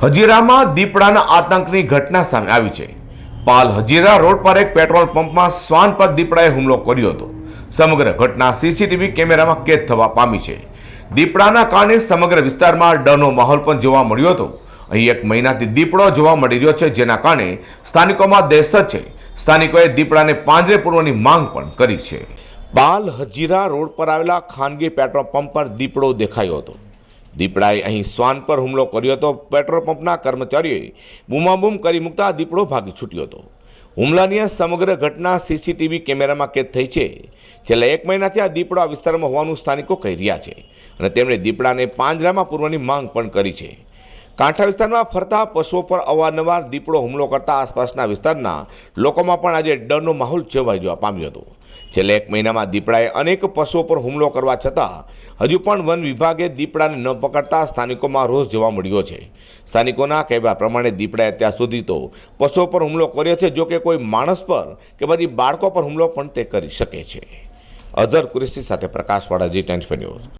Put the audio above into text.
હજીરામાં દીપડાના આતંકની ઘટના સામે આવી છે. પાલ હજીરા રોડ પર એક પેટ્રોલ પંપમાં શ્વાન પર દીપડાએ હુમલો કર્યો હતો. સમગ્ર ઘટના સીસીટીવી કેમેરામાં કેદ થવા પામી છે. દીપડાના કારણે સમગ્ર વિસ્તારમાં ડરનો માહોલ પણ જોવા મળ્યો હતો. અહીં એક મહિનાથી દીપડો જોવા મળી રહ્યો છે, જેના કારણે સ્થાનિકોમાં દહેશત છે. સ્થાનિકોએ દીપડાને પાંજરે પૂરવાની માંગ પણ કરી છે. પાલ હજીરા રોડ પર આવેલા ખાનગી પેટ્રોલ પંપ પર દીપડો દેખાયો હતો. દીપડાએ અહીં શ્વાન પર હુમલો કર્યો હતો. પેટ્રોલ પંપના કર્મચારીઓએ બૂમાબૂમ કરી મૂકતા દીપડો ભાગી છૂટ્યો હતો. હુમલાની આ સમગ્ર ઘટના સીસીટીવી કેમેરામાં કેદ થઈ છે. છેલ્લા એક મહિનાથી આ દીપડો આ વિસ્તારમાં હોવાનું સ્થાનિકો કહી રહ્યા છે અને તેમણે દીપડાને પાંજરામાં પૂરવાની માંગ પણ કરી છે. કાંઠા વિસ્તારમાં ફરતા પશુઓ પર અવારનવાર દીપડો હુમલો કરતા આસપાસના વિસ્તારના લોકોમાં પણ આજે ડરનો માહોલ જોવાઈ જોવા પામ્યો હતો. છેલ્લા એક મહિનામાં દીપડાએ અનેક પશુઓ પર હુમલો કરવા છતાં હજુ પણ વન વિભાગે દીપડાને ન પકડતા સ્થાનિકોમાં રોષ જોવા મળ્યો છે. સ્થાનિકોના કહેવા પ્રમાણે દીપડાએ અત્યાર સુધી તો પશુઓ પર હુમલો કર્યો છે, જો કે કોઈ માણસ પર કે પછી બાળકો પર હુમલો પણ તે કરી શકે છે. અઝર કુરેશી સાથે પ્રકાશવાળા જી ટેન્સ ન્યૂઝ.